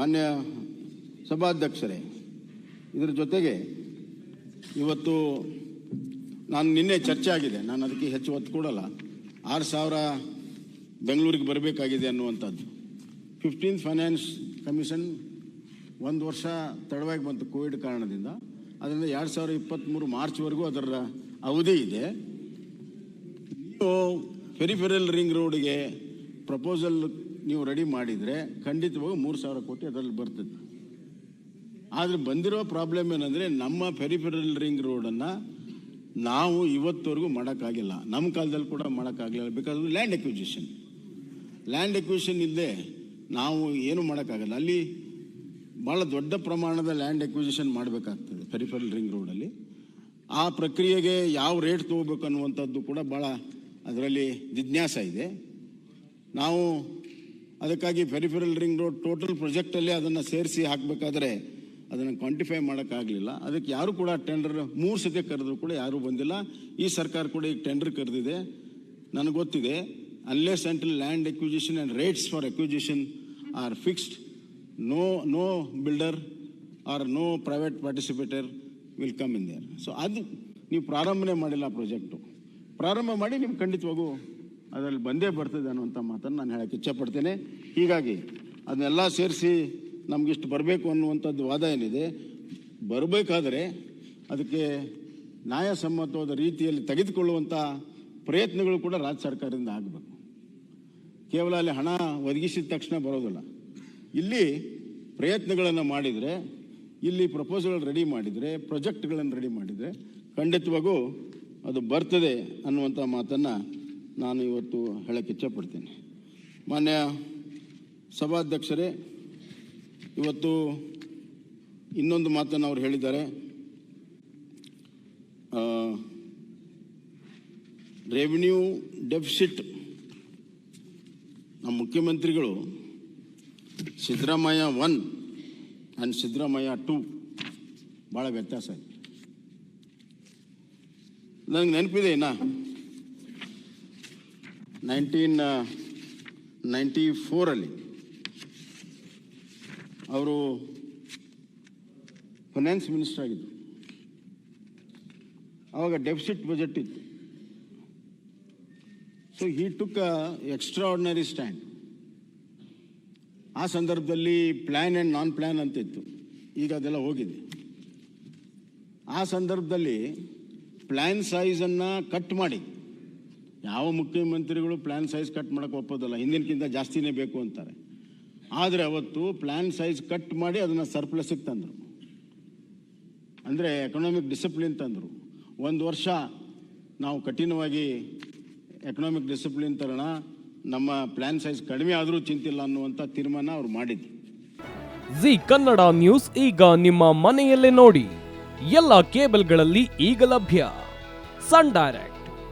ಮಾನ್ಯ ಸಭಾಧ್ಯಕ್ಷರೇ, ಇದರ ಜೊತೆಗೆ ಇವತ್ತು ನಾನು ನಿನ್ನೆ ಚರ್ಚೆ ಆಗಿದೆ. ನಾನು ಅದಕ್ಕೆ ಹೆಚ್ಚು ಒತ್ತು ಕೊಡಲ್ಲ. ಆರು ಸಾವಿರ ಬೆಂಗಳೂರಿಗೆ ಬರಬೇಕಾಗಿದೆ ಅನ್ನುವಂಥದ್ದು. ಫಿಫ್ಟೀನ್ತ್ ಫೈನಾನ್ಸ್ ಕಮಿಷನ್ ಒಂದು ವರ್ಷ ತಡವಾಗಿ ಬಂತು ಕೋವಿಡ್ ಕಾರಣದಿಂದ. ಅದರಿಂದ ಎರಡು ಸಾವಿರದ ಇಪ್ಪತ್ತ್ಮೂರು ಮಾರ್ಚ್ವರೆಗೂ ಅದರ ಅವಧಿ ಇದೆ. ನೀವು ಫೆರಿಫೆರಲ್ ರಿಂಗ್ ರೋಡ್ಗೆ ಪ್ರಪೋಸಲ್ ನೀವು ರೆಡಿ ಮಾಡಿದರೆ ಖಂಡಿತವಾಗೂ ಮೂರು ಸಾವಿರ ಕೋಟಿ ಅದರಲ್ಲಿ ಬರ್ತದೆ. ಆದರೆ ಬಂದಿರೋ ಪ್ರಾಬ್ಲಮ್ ಏನಂದರೆ ನಮ್ಮ ಪೆರಿಫೆರಲ್ ರಿಂಗ್ ರೋಡನ್ನು ನಾವು ಇವತ್ತವರೆಗೂ ಮಾಡೋಕ್ಕಾಗಿಲ್ಲ. ನಮ್ಮ ಕಾಲದಲ್ಲಿ ಕೂಡ ಮಾಡೋಕ್ಕಾಗಲಿಲ್ಲ because land acquisition land acquisition ಇಲ್ಲದೆ ನಾವು ಏನು ಮಾಡೋಕ್ಕಾಗಲ್ಲ. ಅಲ್ಲಿ ಭಾಳ ದೊಡ್ಡ ಪ್ರಮಾಣದ ಲ್ಯಾಂಡ್ ಎಕ್ವಿಜಿಷನ್ ಮಾಡಬೇಕಾಗ್ತದೆ ಪೆರಿಫೆರಲ್ ರಿಂಗ್ ರೋಡಲ್ಲಿ ಆ ಪ್ರಕ್ರಿಯೆಗೆ ಯಾವ ರೇಟ್ ತೊಗೋಬೇಕು ಅನ್ನುವಂಥದ್ದು ಕೂಡ ಭಾಳ ಅದರಲ್ಲಿ ಜಿಜ್ಞಾಸ ಇದೆ. ನಾವು ಅದಕ್ಕಾಗಿ ಪೆರಿಫೆರಲ್ ರಿಂಗ್ ರೋಡ್ ಟೋಟಲ್ ಪ್ರೊಜೆಕ್ಟಲ್ಲಿ ಅದನ್ನು ಸೇರಿಸಿ ಹಾಕಬೇಕಾದ್ರೆ ಅದನ್ನು ಕ್ವಾಂಟಿಫೈ ಮಾಡೋಕ್ಕಾಗಲಿಲ್ಲ. ಅದಕ್ಕೆ ಯಾರು ಕೂಡ ಟೆಂಡರ್ ಮೂರು ಸತಿ ಕರೆದ್ರು ಕೂಡ ಯಾರೂ ಬಂದಿಲ್ಲ. ಈ ಸರ್ಕಾರ ಕೂಡ ಈಗ ಟೆಂಡರ್ ಕರೆದಿದೆ. ನನಗೆ ಗೊತ್ತಿದೆ, ಅಲ್ಲೇ central land acquisition and rates for acquisition are fixed no no builder or no private participator will come in there so ಅದು ನೀವು ಪ್ರಾರಂಭನೆ ಮಾಡಿಲ್ಲ ಪ್ರಾಜೆಕ್ಟು ಪ್ರಾರಂಭ ಮಾಡಿ ನಿಮ್ಗೆ ಖಂಡಿತವಾಗೂ ಅದರಲ್ಲಿ ಬಂದೇ ಬರ್ತದೆ ಅನ್ನುವಂಥ ಮಾತನ್ನು ನಾನು ಹೇಳಕ್ಕೆ ಇಚ್ಛಪಡ್ತೇನೆ. ಹೀಗಾಗಿ ಅದನ್ನೆಲ್ಲ ಸೇರಿಸಿ ನಮಗಿಷ್ಟು ಬರಬೇಕು ಅನ್ನುವಂಥದ್ದು ವಾದ ಏನಿದೆ, ಬರಬೇಕಾದರೆ ಅದಕ್ಕೆ ನ್ಯಾಯಸಮ್ಮತವಾದ ರೀತಿಯಲ್ಲಿ ತೆಗೆದುಕೊಳ್ಳುವಂಥ ಪ್ರಯತ್ನಗಳು ಕೂಡ ರಾಜ್ಯ ಸರ್ಕಾರದಿಂದ ಆಗಬೇಕು. ಕೇವಲ ಅಲ್ಲಿ ಹಣ ಒದಗಿಸಿದ ತಕ್ಷಣ ಬರೋದಿಲ್ಲ. ಇಲ್ಲಿ ಪ್ರಯತ್ನಗಳನ್ನು ಮಾಡಿದರೆ, ಇಲ್ಲಿ ಪ್ರಪೋಸಲ್ ರೆಡಿ ಮಾಡಿದರೆ, ಪ್ರೊಜೆಕ್ಟ್ಗಳನ್ನು ರೆಡಿ ಮಾಡಿದರೆ ಖಂಡಿತವಾಗೂ ಅದು ಬರ್ತದೆ ಅನ್ನುವಂಥ ಮಾತನ್ನು ನಾನು ಇವತ್ತು ಹೇಳಕ್ಕೆ ಇಚ್ಛಪಡ್ತೇನೆ. ಮಾನ್ಯ ಸಭಾಧ್ಯಕ್ಷರೇ, ಇವತ್ತು ಇನ್ನೊಂದು ಮಾತನ್ನು ಅವ್ರು ಹೇಳಿದ್ದಾರೆ. ರೆವಿನ್ಯೂ ಡೆಫಿಸಿಟ್ ನಮ್ಮ ಮುಖ್ಯಮಂತ್ರಿಗಳು Siddaramaiah one and Siddaramaiah two ಭಾಳ ವ್ಯತ್ಯಾಸ ಇದೆ. ನನಗೆ ನೆನಪಿದೆ ಇನ್ನ. ನೈನ್ಟೀನ್ ನೈಂಟಿ ಫೋರಲ್ಲಿ ಅವರು ಫೈನಾನ್ಸ್ ಮಿನಿಸ್ಟರ್ ಆಗಿದ್ದರು ಆವಾಗ ಡೆಫಿಸಿಟ್ ಬಜೆಟ್ ಇತ್ತು. So he took extraordinary stand ಆ ಸಂದರ್ಭದಲ್ಲಿ ಪ್ಲ್ಯಾನ್ ಆ್ಯಂಡ್ ನಾನ್ ಪ್ಲ್ಯಾನ್ ಅಂತ ಇತ್ತು ಈಗ ಅದೆಲ್ಲ ಹೋಗಿದೆ. ಆ ಸಂದರ್ಭದಲ್ಲಿ ಪ್ಲ್ಯಾನ್ ಸೈಜನ್ನು ಕಟ್ ಮಾಡಿ. ಯಾವ ಮುಖ್ಯಮಂತ್ರಿಗಳು ಪ್ಲ್ಯಾನ್ ಸೈಜ್ ಕಟ್ ಮಾಡೋಕ್ಕೆ ಒಪ್ಪೋದಲ್ಲ. ಹಿಂದಿನಕ್ಕಿಂತ ಜಾಸ್ತಿನೇ ಬೇಕು ಅಂತಾರೆ. ಆದರೆ ಅವತ್ತು ಪ್ಲ್ಯಾನ್ ಸೈಜ್ ಕಟ್ ಮಾಡಿ ಅದನ್ನು ಸರ್ಪ್ಲಸ್ಸಿಗೆ ತಂದರು. ಅಂದರೆ ಎಕನಾಮಿಕ್ ಡಿಸಿಪ್ಲಿನ್ ತಂದರು. ಒಂದು ವರ್ಷ ನಾವು ಕಠಿಣವಾಗಿ ಎಕನಾಮಿಕ್ ಡಿಸಿಪ್ಲಿನ್ ತರೋಣ. ನಮ್ಮ ಪ್ಲ್ಯಾನ್ ಸೈಜ್ ಕಡಿಮೆ ಆದರೂ ಚಿಂತಿಲ್ಲ ಅನ್ನುವಂಥ ತೀರ್ಮಾನ ಅವ್ರು ಮಾಡಿದ್ರು. ಜಿ ಕನ್ನಡ ನ್ಯೂಸ್ ಈಗ ನಿಮ್ಮ ಮನೆಯಲ್ಲೇ ನೋಡಿ. ಎಲ್ಲ ಕೇಬಲ್ಗಳಲ್ಲಿ ಈಗ ಲಭ್ಯ. Sun Direct.